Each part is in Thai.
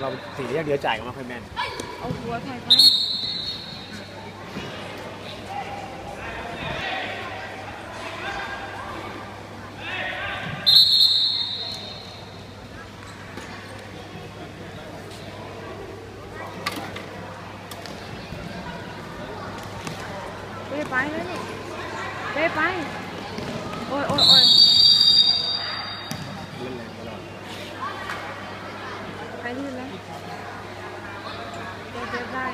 เราสีอย่างเดียวจ่ายก็ไม่ค่อยแม่นเอาหัวถ่ายไปเป้ไปแล้วนี่เป้ไป โอ้ยโอ้ยโอ้ย เล่นแรงตลอด ไปที่แล้วเป้เป้ได้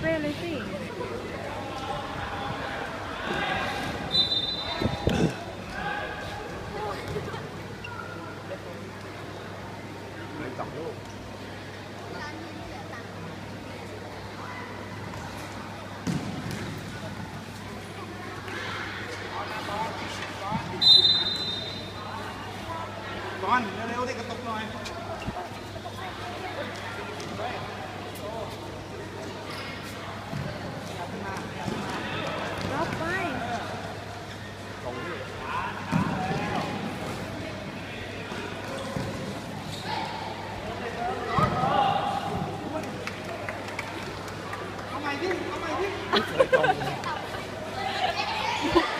เป้ให้เป้เลยสิเล่นสองลูกก่อนเร็วๆได้กระตุกหน่อย รับไป สองลูก เอาใหม่ดิเอาใหม่ดิ เคยตรง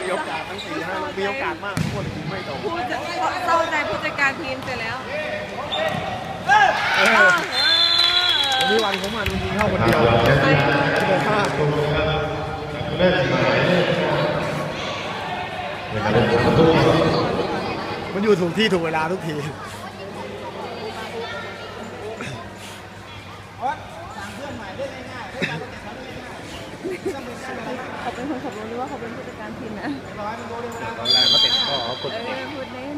มีโอกาสทั้งสี่ห้าลูกมีโอกาสมากพวกยิงไม่ตรง ผู้จัดเข้าใจผู้จัด การทีมเสร็จแล้วเออวันนี้วันของมันมันยิงเข้าคนเดียวชั่วโมงห้ามันอยู่ถูกที่ถูกเวลาทุกทีออสสั่งเพื่อนใหม่ได้ง่ายๆได้การเก็บของได้ง่ายๆต้องเป็นการอะไรนะเขาเป็นคนขับรถหรือว่าเขาเป็นผู้จัดการทีมนะร้อยมันโดนเวลาตอนแรกก็เตะก็กดเอเตะอพูดเล่นเนี่ยพี่จ๊อบเหี่ยวแล้วโอ้ย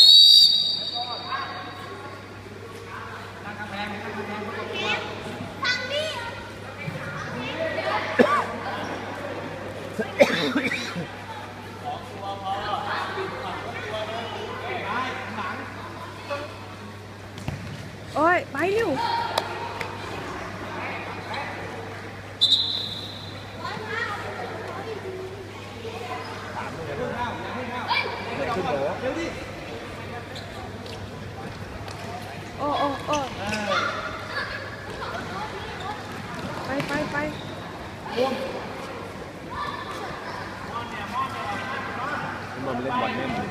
ยไปเร็วขึ้นโหโอ้โอ้โอ้ไปไปไป มันเล่นบอลแน่นเลย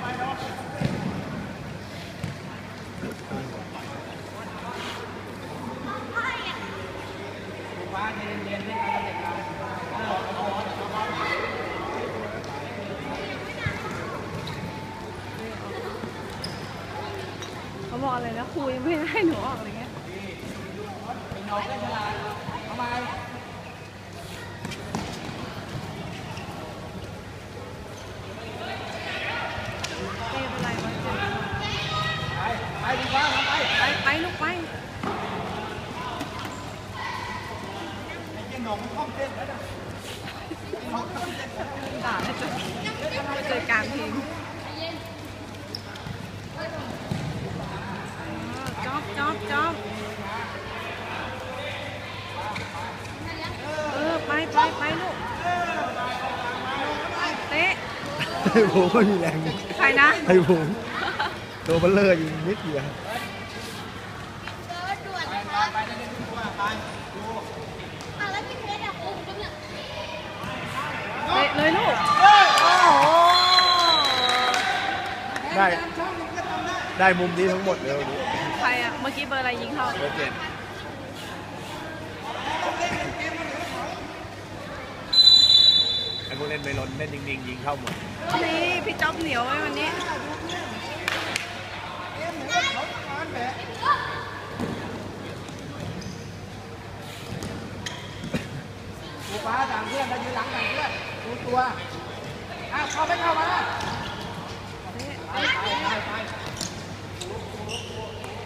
ฟ้าเย็นเย็นได้การเก็บเรา เขาบ อนเลยนะครูยังไม่ให้หนูออกอะไรเงี้ย เป็นนอกได้เวลาเอาใหม่ เต้เป็นไรวะเจ็บ ไปไปดีกว่าเอาไป ไปไปลูกไป ไอ้เจ้าหนงมันคล่อมเส้นแล้วนะ ด่าไม่จบผู้จัดการทีมจ๊อบจ๊อบจ๊อบเออ ไปไปไปลูก เตะ ไอ้ผมไม่มีแรงใครนะไอ้ผมตัวเบลเลอร์ยิงนิดเดียวไปได้เล่นทุกตัวไปดูเตะเลยลูกโอ้โหได้ช่องหนึ่งก็ทำได้ ได้มุมนี้ทั้งหมดเลยวันนี้ ใครอะ เมื่อกี้เบอร์อะไรยิงเข้าเบอร์เจ็ดไอ้พวกเล่นไม่ล้นเล่นนิ่งๆยิงเข้าหมด นี่พี่จ๊อบเหนียวไว้วันนี้เกมเหมือนกับเขาทำงานแหละดูฟ้าต่างเพื่อนไปยืนหลังต่างเพื่อนดูตัวอ้าวเข้าไม่เข้ามาไปไปไปไป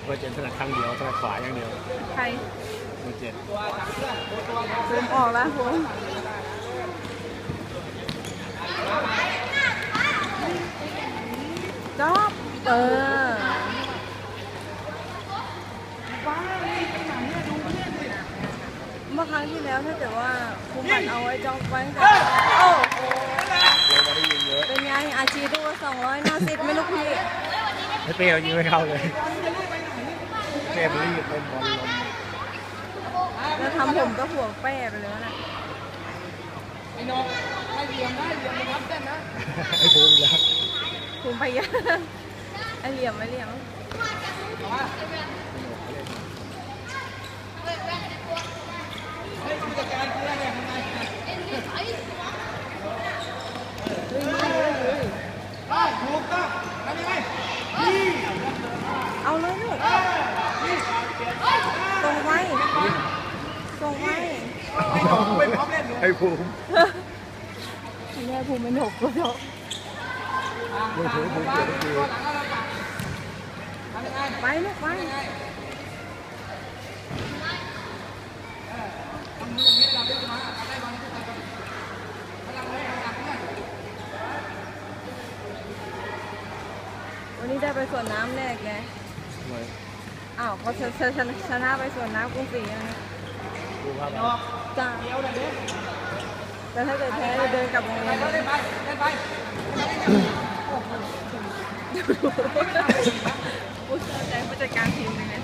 เบอร์เจ็ดถนัดข้างเดียวถนัดขวาอย่างเดียวใครเบอร์เจ็ดซูมออกแล้วผม จอบเออเมื่อครั้งที่แล้วถ้าเกิดว่าครูปันเอาไว้จอบไว้ตั้งแต่โอ้โหเลยมาได้ยิงเยอะเป็นไงอาชีพตัวสองร้อยน่าสิบไหม่ลูกพี่ให้เปรี้ยวยิงไม่เข้าเลยเปรี้ยวรีบเล่นบอลลมแล้วทำผมก็ห่วงแป้ไปเลยนะไอ้นกให้ เหลี่ยมนะเหลี่ยมนรับเส้นนะไอ้ภูมิแล้วภูมิพยาไอเหลี่ยมไอเหลี่ยมเฮ้ยผู้จัดการเพื่อนเนี่ยทำไงได้ถูกต้องทำยังไงเอาเลยลูกส่งไว้ส่งไว้ไม่พร้อมเล่นเลยไอ้ภูมิ แม่ภูมิเป็นหกก็เถอะมิภูมิภูมิเปลี่ยนคือตัวหราปากทำยังไปลูกไปทำยังไงทำมืออย่างนี้เลยวมาทำได้บอลที่ไหนพลังเลยพลังเพื่อนวันนี้ได้ไปสวนน้ำแน่แกหน่อยอ้าวเขาชนะไปสวนน้ำกรุงศรีนะดูภาพนเอากจ้า เดียวเลยเด็กแต่ถ้าเกิดแพ้เดินกลับโรงเรียนเล่นไปเล่นไปผู้ช่วยใจผู้จัดการทีมเลย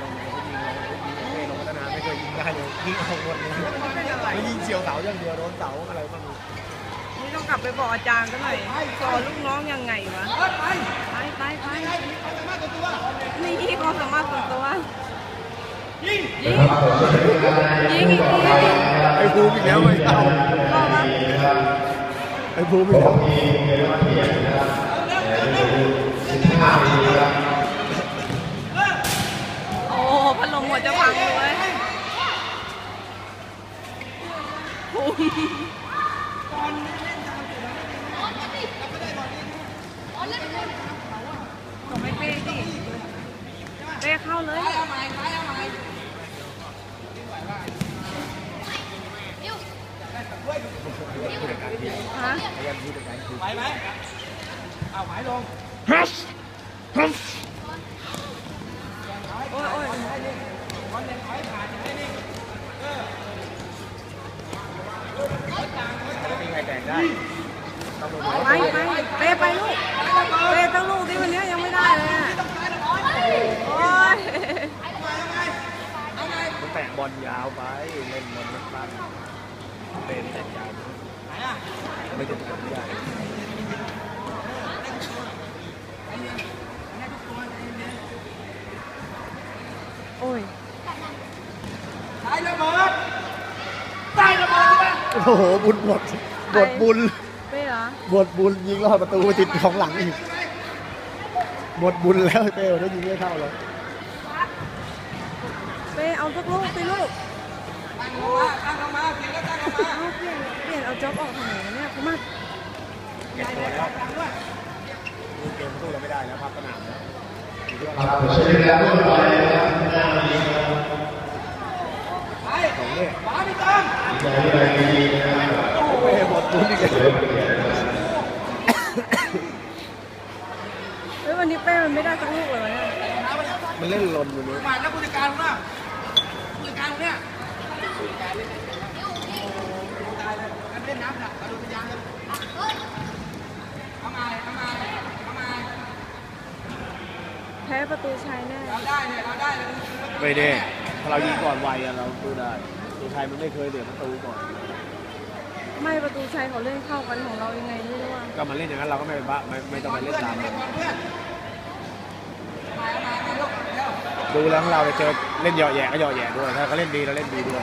ลงมาเขายิงเรายิงเป้ลงพัฒนาไม่เคยยิงได้เลยยิงเอาหมดเลยไม่ยิงเฉียวเสาอย่างเดียวโดนเสาอะไรบ้างนี่ต้องกลับไปบอกอาจารย์ก็หน่อยสอนลูกน้องยังไงวะเอิ้นไปไปไปไปเอาสามารถตัวตัว นี่ความสามารถส่วนตัวยิงยิงยิงอีกทีไอ้ภูมิอีกแล้วไอ้เต่าไอ้ภูมิอีกแล้วโอ้พัดลมหัวจะพังเลยภูมิยส่งให้เป้สิเป้เข้าเลย เอาใหม่ไปเอาใหม่ ฮะไอ้ยันพูดอะไรคือไหวไหมเอาหมายลงโอ้ยโอ้ยบอลเล่นถอยผ่านย่างไม่ใครแต่งได้ไปไปเป้ไปลูกเป้ตั้งลูกที่วันนี้ยังไม่ได้เลยอะโอ้ยมันแตะบอลยาวไปเล่นบอลสั้น เป็นแตะยาวไหนอะไม่จะทำไม่ได้โอ้ยใช้ระเบิดใช้ระเบิดใช่ไหมโอ้โห บุญหมดหมดบุญเป้เหรอหมดบุญยิงลอดประตูไปติดของหลังอีกหมดบุญแล้วไอ้เป้ถ้ายิงไม่เข้าเลยเป้เอาสักลูกสิลูก ตั้งลงมาตั้งลงมาเสียงแล้วตั้งลงมาเอาเปลี่ยนเปลี่ยนเอาจ็อบออกทำไมวะเนี่ยเขามาเก็บตัวแล้วยเกมสู้เราไม่ได้แล้วพับสนามแล้วอยู่ที่ว่าเราไปของเนี่ยขวาพี่ตั้งเป้หมดบุญอีกแล้วเฮ้ยวันนี้เป้มันไม่ได้สักลูกเลยวะมันเล่นลนอยู่นี่มาแล้วผู้จัดการของเราผู้จัดการเนี่ย แพ้ประตูชัยแน่เราได้เนี่ยเราได้เลยไม่ได้ถ้าเรายิงก่อนไวอะเราสู้ได้ตัวไทยมันไม่เคยเดือดประตูก่อน ไม่ประตูชัยเขาเล่นเข้ากันของเรายังไงไม่รู้อะก็มาเล่นอย่างนั้นเราก็ไม่ไปบ้าไม่ไม่ต้องไปเล่นตามมันดูแล้วของเราเนี่ยเจอเล่นเหยาะแหย่ก็เหยาะแหย่ด้วย ถ้าเขาเล่นดีเราเล่นดีด้วย